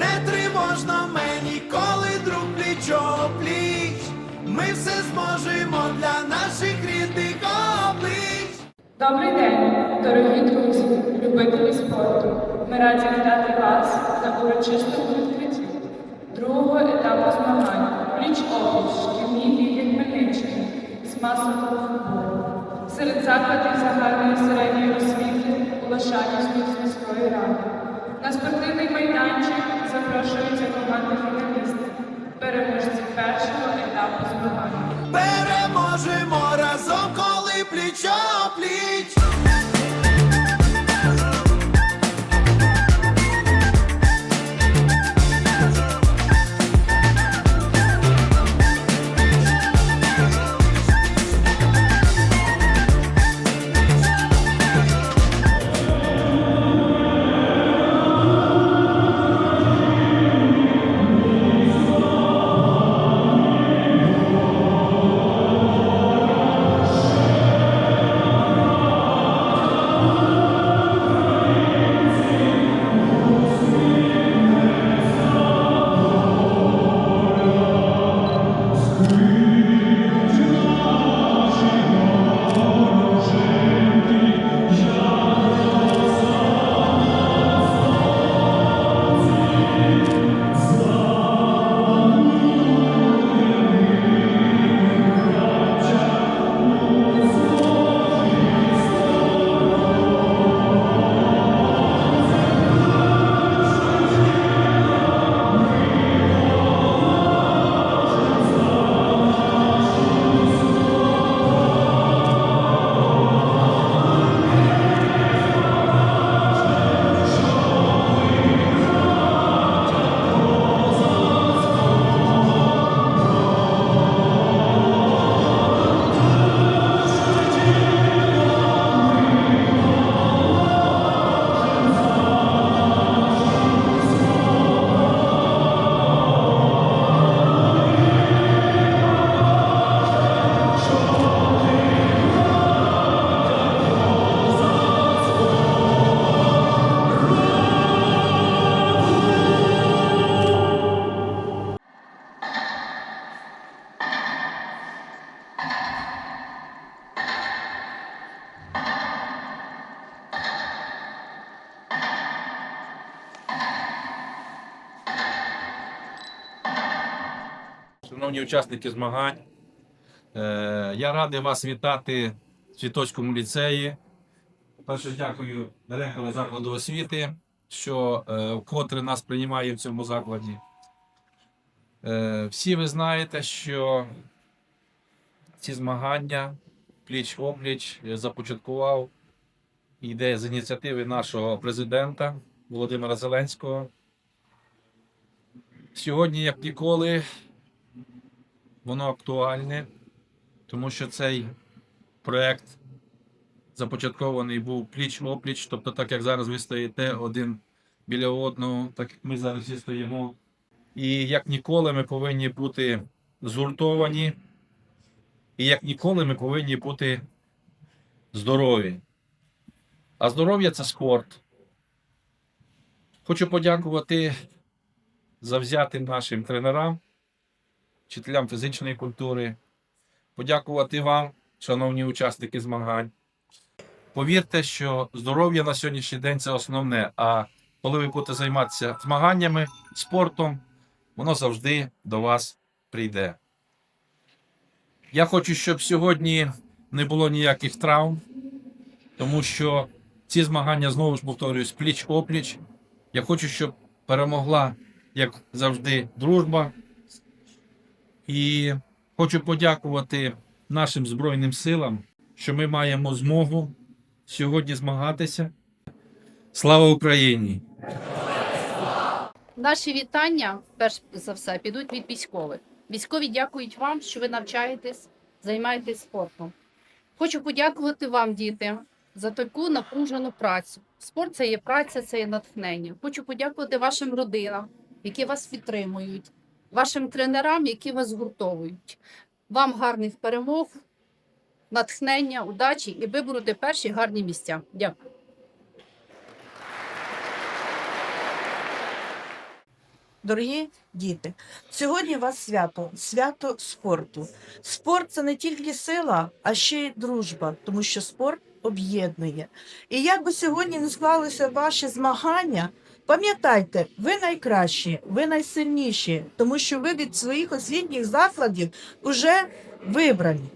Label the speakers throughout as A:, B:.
A: Не тривожно мені, коли друг плічо пліч. Ми все зможемо для наших рідних облич.
B: Добрий день, дорогі друзі, любителі спорту. Ми раді вітати вас на урочистому відкритті другого етапу змагань пліч опліч шкільній ліги Хмельниччини з масового футболу серед закладів загальної середньої освіти Улашанівської сільської ради. На спортивний майданчик запрошуються команди фіналістів, переможці першого етапу змагання.
A: Переможемо разом, коли плічо
C: Шановні учасники змагань, е, я радий вас вітати в Світоцькому ліцеї. Перше дякую директору закладу освіти, що е, вкотре нас приймає в цьому закладі. Е, Всі ви знаєте, що ці змагання пліч-опліч започаткував ідея з ініціативи нашого президента Володимира Зеленського. Сьогодні, як ніколи, воно актуальне, тому що цей проект започаткований був пліч-опліч, тобто, так як зараз ви стоїте один біля одного, так як ми зараз всі стоїмо. І як ніколи ми повинні бути згуртовані, і як ніколи ми повинні бути здорові. А здоров'я це спорт. Хочу подякувати завзятим нашим тренерам вчителям фізичної культури, подякувати вам, шановні учасники змагань. Повірте, що здоров'я на сьогоднішній день це основне. А коли ви будете займатися змаганнями, спортом, воно завжди до вас прийде. Я хочу, щоб сьогодні не було ніяких травм, тому що ці змагання знову ж повторююсь, пліч-опліч. Я хочу, щоб перемогла, як завжди, дружба. І хочу подякувати нашим Збройним силам, що ми маємо змогу сьогодні змагатися. Слава Україні!
D: Наші вітання, перш за все, підуть від військових. Військові дякують вам, що ви навчаєтесь, займаєтесь спортом. Хочу подякувати вам, діти, за таку напружену працю. Спорт це є праця, це є натхнення. Хочу подякувати вашим родинам, які вас підтримують, вашим тренерам, які вас згуртовують. Вам гарних перемог, натхнення, удачі і вибороти перші гарні місця. Дякую.
E: Дорогі діти, сьогодні у вас свято, свято спорту. Спорт це не тільки сила, а ще й дружба, тому що спорт об'єднує. І як би сьогодні не склалися ваші змагання, пам'ятайте, ви найкращі, ви найсильніші, тому що ви від своїх освітніх закладів вже вибрані.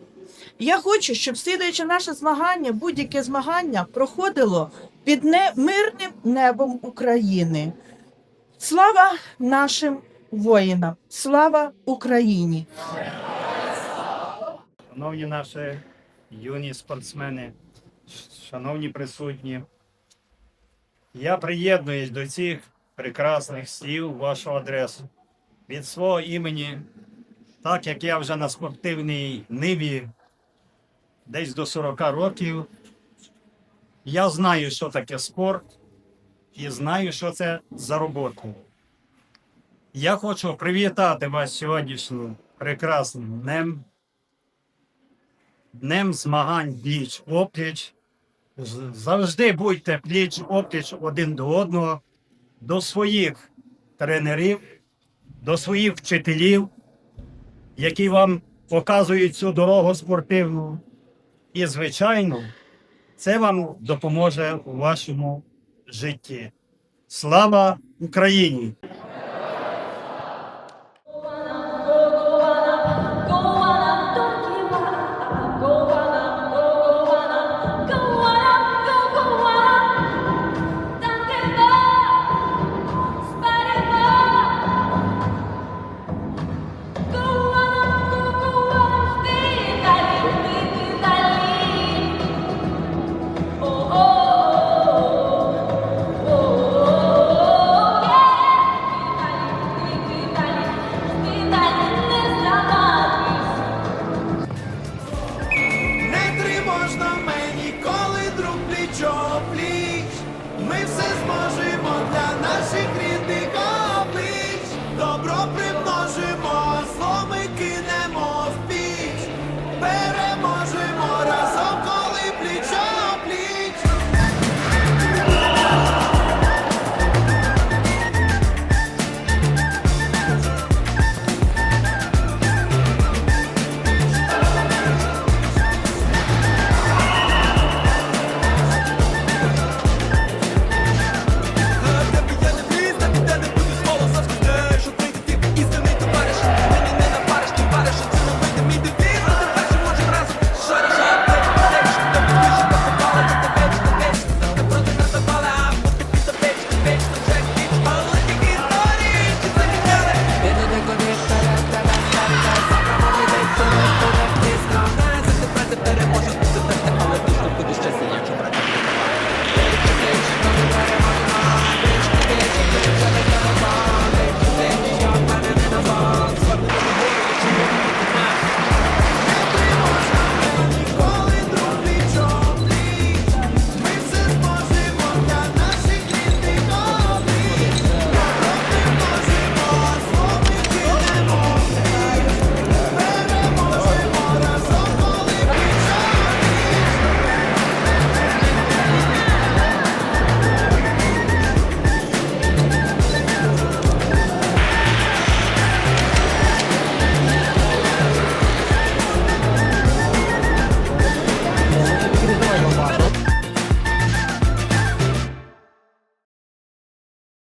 E: Я хочу, щоб слідуючи наше змагання, будь-яке змагання проходило під не- мирним небом України. Слава нашим воїнам! Слава Україні!
F: Шановні наші юні спортсмени, шановні присутні, я приєднуюсь до цих прекрасних слів вашу адресу. Від свого імені, так як я вже на спортивній ниві десь до 40 років, я знаю, що таке спорт, і знаю, що це за роботу. Я хочу привітати вас сьогоднішнім прекрасним днем. Днем змагань пліч опліч. Завжди будьте пліч опліч один до одного, до своїх тренерів, до своїх вчителів, які вам показують цю дорогу спортивну. І, звичайно, це вам допоможе у вашому житті. Слава Україні!